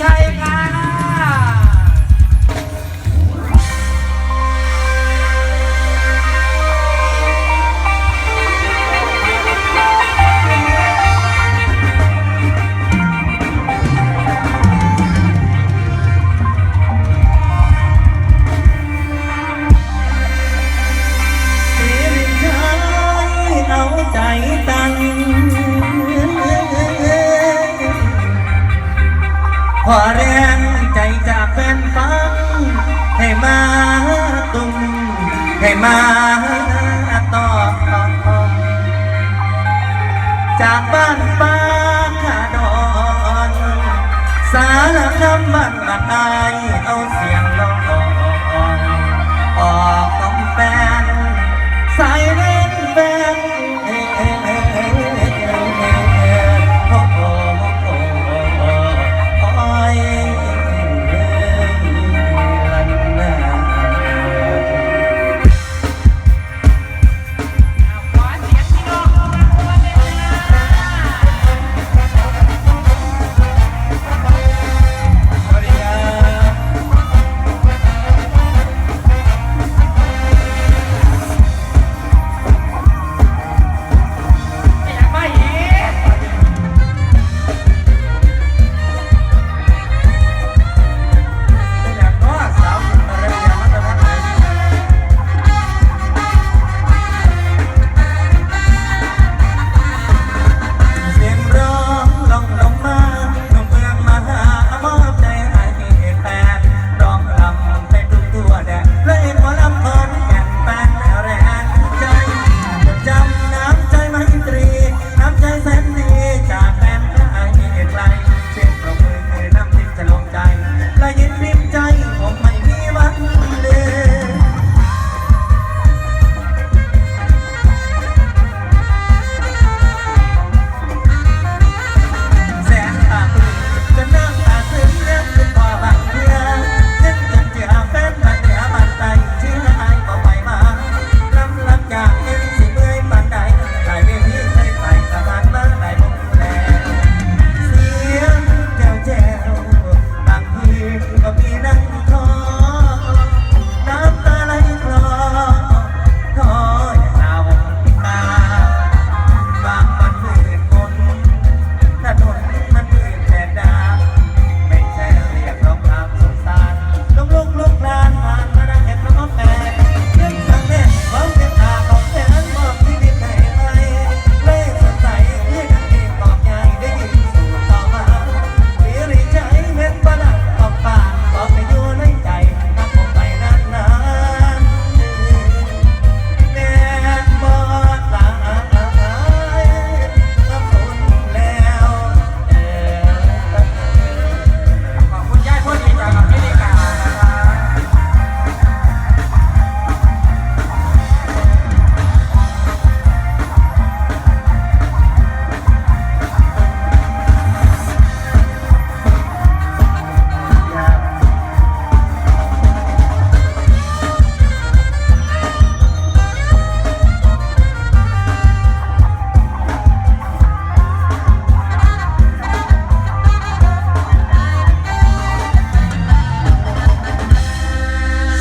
ชัยค่ะเสียงชายเอาใจ อแรงใจจากแฟนฟัง ให้มาตุ้มให้มาต่อจากบ้านป้าขาดอน สารคำบ้านมาตายเอา